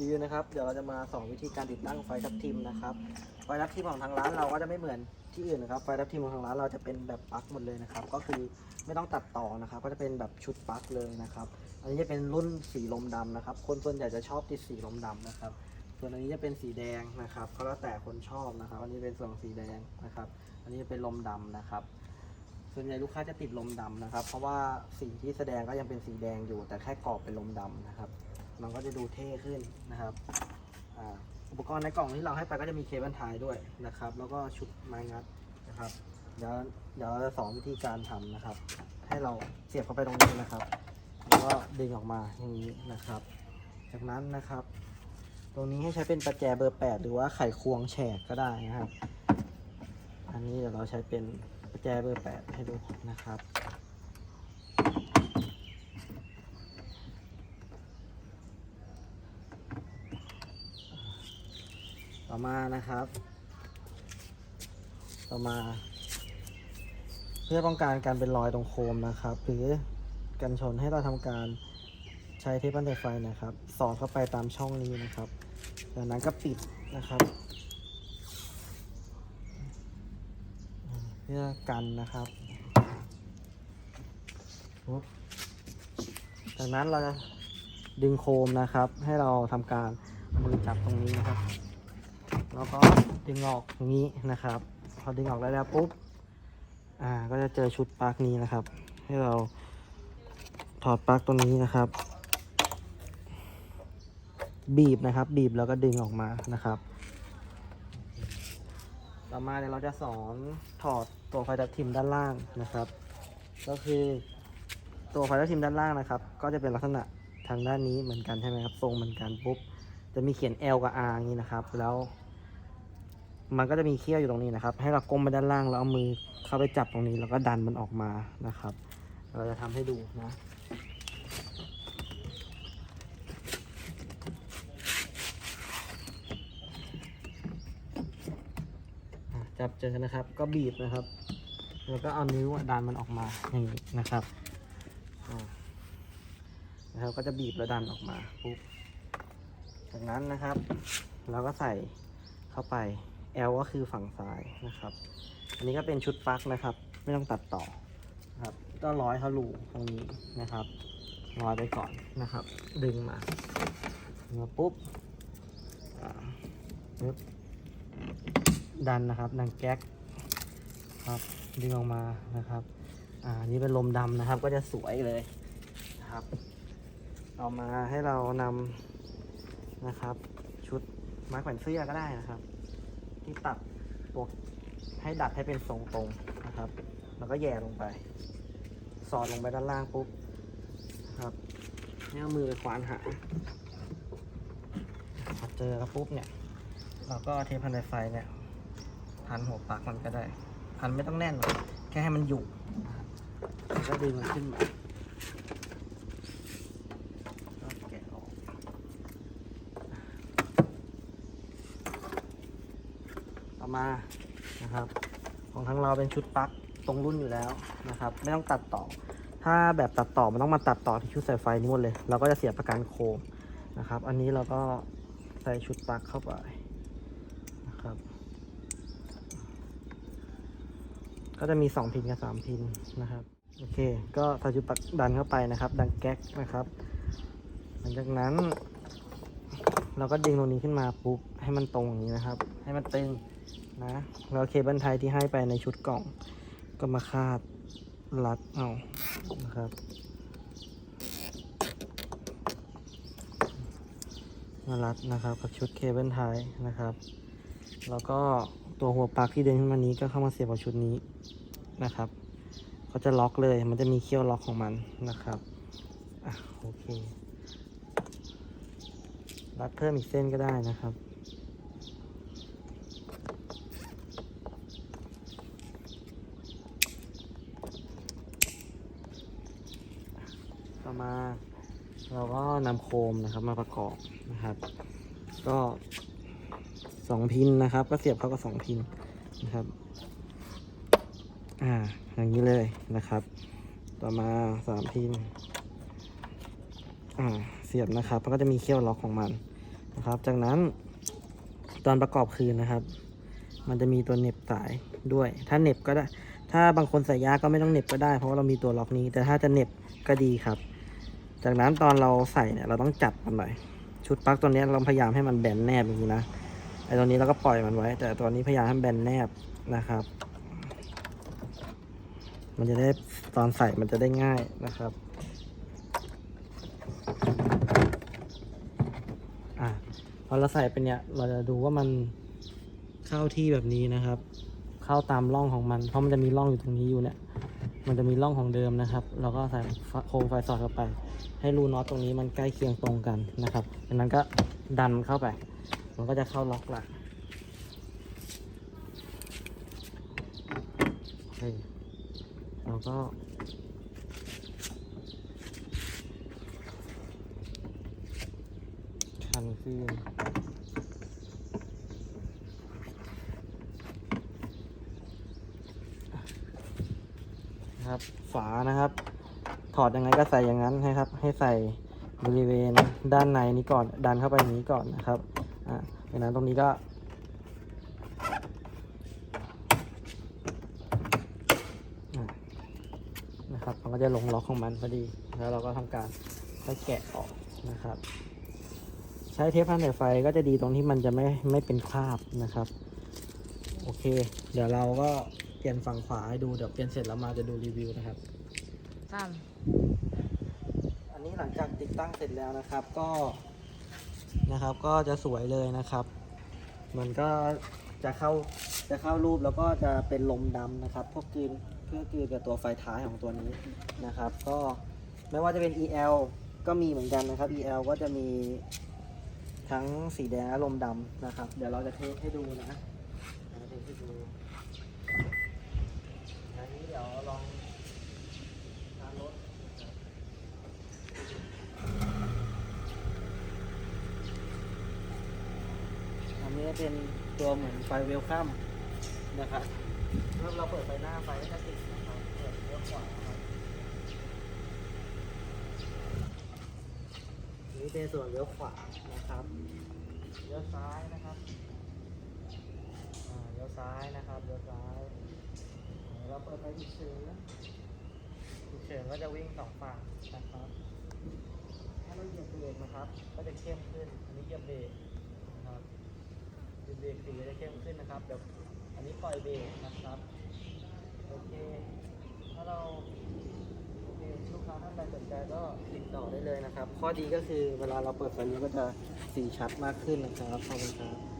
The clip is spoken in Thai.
รีวิวนะครับ เดี๋ยวเราจะมาสอนวิธีการติดตั้งไฟทับทิมนะครับ ไฟทับทิมของทางร้านเราก็จะไม่เหมือนที่อื่นนะครับ ไฟทับทิมของทางร้านเราจะเป็นแบบปลั๊กหมดเลยนะครับ ก็คือไม่ต้องตัดต่อนะครับ ก็จะเป็นแบบชุดปลั๊กเลยนะครับ อันนี้จะเป็นรุ่นสีลมดำนะครับ คนส่วนใหญ่จะชอบติดสีลมดำนะครับ ส่วนอันนี้จะเป็นสีแดงนะครับ ก็แล้วแต่คนชอบนะครับ อันนี้เป็นส่วนสีแดงนะครับ อันนี้เป็นลมดำนะครับส่วนใหญ่ลูกค้าจะติดลมดำนะครับ เพราะว่าสีที่แสดงก็ยังเป็นสีแดงอยู่ แต่แค่กรอบเป็นลมดำนะครับ มันก็จะดูเท่ขึ้นนะครับอุปกรณ์ในกล่องที่เราให้ไปก็จะมีเคเบิลไทยด้วยนะครับ แล้วก็ชุดไม้งัดนะครับ เดี๋ยวเดี๋ยวเราจะสอนวิธีการทำนะครับ ให้เราเสียบเข้าไปตรงนี้นะครับ แล้วก็ดึงออกมาอย่างนี้นะครับ จากนั้นนะครับ ตรงนี้ให้ใช้เป็นประแจเบอร์ 8 หรือว่าไขควงแฉกก็ได้นะครับ อันนี้เดี๋ยวเราใช้เป็นประแจเบอร์ 8 ให้ดูนะครับ ต่อมานะครับ ต่อมา เพื่อป้องกันการเป็นรอยตรงโคมนะครับ หรือกันชนให้เราทำการใช้เทปบันไดไฟนะครับ สอดเข้าไปตามช่องนี้นะครับ จากนั้นก็ปิดนะครับ เพื่อกันนะครับปุ๊บจากนั้นเราจะดึงโคมนะครับ ให้เราทำการมือจับตรงนี้นะครับ แล้วก็ดึงออกตรงนี้นะครับ พอดึงออกได้แล้วปุ๊บ อ่า ก็จะเจอชุดปลั๊กนี้นะครับ ให้เราถอดปลั๊กตรงนี้นะครับ บีบนะครับ บีบแล้วก็ดึงออกมานะครับ ต่อมาเดี๋ยวเราจะสอนถอดตัวไฟทับทิมด้านล่างนะครับ ก็คือตัวไฟทับทิมด้านล่างนะครับ ก็จะเป็นลักษณะทางด้านนี้เหมือนกันใช่ไหมครับ ทรงเหมือนกันปุ๊บ จะมีเขียน L กับ R อย่างนี้นะครับ แล้ว มันก็จะมีเขี้ยวอยู่ตรงนี้นะครับ ให้เราก้มไปด้านล่างแล้วเอามือเข้าไปจับตรงนี้แล้วก็ดันมันออกมานะครับ เราจะทำให้ดูนะจับเจอนะครับ ก็บีบนะครับ แล้วก็เอานิ้วดันมันออกมาอย่างนี้นะครับนะครับ ก็จะบีบแล้วดันออกมาปุ๊บ จากนั้นนะครับ เราก็ใส่เข้าไป L ก็คือฝั่งซ้ายนะครับ อันนี้ก็เป็นชุดปลั๊กนะครับ ไม่ต้องตัดต่อนะครับก็ร้อยเขารูตรงนี้นะครับร้อยไปก่อนนะครับ ดึงมาดึงมาปุ๊บปึ๊บดันนะครับดันแก๊กครับดึงออกมานะครับ อ่าอันนี้เป็นลมดำนะครับ ก็จะสวยเลยนะครับ เอามาให้เรานำ นะครับ ชุดไม้แขวนเสื้อก็ได้นะครับ ที่ตัดตัวให้ดัดให้เป็นทรงตรงนะครับ แล้วก็แย่ลงไป สอดลงไปด้านล่างปุ๊บนะครับให้เอามือไปควานหาพอเจอแล้วปุ๊บเนี่ย เราก็เทพันไดไฟเนี่ยพันหัวปลั๊กมันก็ได้ พันไม่ต้องแน่นหรอกแค่ให้มันอยู่แล้วก็ดึงมันขึ้นมาก็แกะออก ต่อมานะครับ ของทางเราเป็นชุดปลั๊กตรงรุ่นอยู่แล้วนะครับ ไม่ต้องตัดต่อ ถ้าแบบตัดต่อมันต้องมาตัดต่อที่ชุดสายไฟนี้หมดเลย เราก็จะเสียประกันโคมนะครับ อันนี้เราก็ใส่ชุดปลั๊กเข้าไปนะครับก็จะมี 2 พินกับ 3 พินนะครับ โอเค ก็ใส่ชุดปลั๊กดันเข้าไปนะครับ ดันแก๊กนะครับ หลังจากนั้น เราก็ดึงตรงนี้ขึ้นมาปุ๊บให้มันตรงอย่างนี้นะครับ ให้มันตึงนะแล้วเคเบิลไทยที่ให้ไปในชุดกล่อง ก็มาคาดรัดเอานะครับมารัดนะครับกับชุดเคเบิลไทยนะครับ แล้วก็ตัวหัวปลั๊กที่เดินขึ้นมานี้ก็เข้ามาเสียบกับชุดนี้นะครับเขาจะล็อกเลยมันจะมีเขี้ยวล็อกของมันนะครับอะโอเค รัดเพิ่มอีกเส้นก็ได้นะครับ ต่อมาเราก็นำโคมนะครับมาประกอบนะครับ ก็สองพินนะครับ ก็เสียบเข้ากับสองพินนะครับ อ่าอย่างนี้เลยนะครับ ต่อมาสามพิน อ่าเสียบนะครับมันก็จะมีเขี้ยวล็อกของมันนะครับ จากนั้นตอนประกอบคืนนะครับ มันจะมีตัวเน็บสายด้วย ถ้าเน็บก็ได้ ถ้าบางคนใส่ยากก็ไม่ต้องเน็บก็ได้ เพราะว่าเรามีตัวล็อกนี้ แต่ถ้าจะเน็บก็ดีครับ จากนั้นตอนเราใส่เนี่ยเราต้องจับมันหน่อยชุดปลั๊กตัวนี้เราพยายามให้มันแบนแนบอย่างนี้นะไอ้ตัวนี้เราก็ปล่อยมันไว้ แต่ตัวนี้พยายามให้มันแบนแนบนะครับ มันจะได้ตอนใส่มันจะได้ง่ายนะครับ อะพ อเราใส่เป็นเนี่ย เราจะดูว่ามันเข้าที่แบบนี้นะครับ เข้าตามร่องของมัน เพราะมันจะมีร่องอยู่ตรงนี้อยู่เนี่ย มันจะมีร่องของเดิมนะครับ เราก็ใส่โคมไฟสอดเข้าไป ให้รูน็อตตรงนี้มันใกล้เคียงตรงกันนะครับจากนั้นก็ดันเข้าไป มันก็จะเข้าล็อกละโอเคเราก็ ชันครับฝานะครับ ถอดยังไงก็ใส่อย่างนั้นนะครับ ให้ใส่บริเวณด้านในนี้ก่อน ดันเข้าไปนี้ก่อนนะครับอ่าจากนั้นตรงนี้ก็นะครับมันก็จะลงล็อกของมันพอดี แล้วเราก็ทำการค่อยแกะออกนะครับ ใช้เทปพันสายไฟก็จะดีตรงที่มันจะไม่ไม่เป็นคราบนะครับ โอเค เดี๋ยวเราก็เปลี่ยนฝั่งขวาให้ดูเดี๋ยวเปลี่ยนเสร็จแล้วมาจะดูรีวิวนะครับสามอันนี้หลังจากติดตั้งเสร็จแล้วนะครับ ก็นะครับก็จะสวยเลยนะครับ มันก็จะเข้าจะเข้ารูปแล้วก็จะเป็นลมดำนะครับพวกกลืนเพื่อกลืนกับตัวไฟท้ายของตัวนี้นะครับ ก็ไม่ว่าจะเป็น EL ก็มีเหมือนกันนะครับ EL ก็จะมี ทั้งสีแดงและลมดำนะครับ เดี๋ยวเราจะเทสให้ดูนะเทสให้ดูอันนี้เดี๋ยวลองทานรถอันนี้เป็นตัวเหมือนไฟเวลคัมนะครับเมื่อเราเปิดไฟหน้าไฟก็จะติดนะครับ เปิดเลี้ยวขวาครับ นี่เป็นส่วนเลี้ยวขวานะครับเลี้ยวซ้ายนะครับเลี้ยวซ้ายนะครับเลี้ยวซ้าย เราเปิดไฟฉุกเฉินฉุกเฉินก็จะวิ่งสองฝั่งนะครับ ถ้าเราเหยียบเบรกนะครับ ก็จะเข้มขึ้น อันนี้เหยียบเบรกนะครับเหยียบเบรกสีจะเข้มขึ้นนะครับ เดี๋ยวอันนี้ปล่อยเบรกนะครับ โอเค ถ้าเรา คลูกค้าท่านใดสนใจก็ติดต่อได้เลยนะครับ ข้อดีก็คือเวลาเราเปิดไฟนี้ก็จะสีชัดมากขึ้นนะครับขอบคุณครับ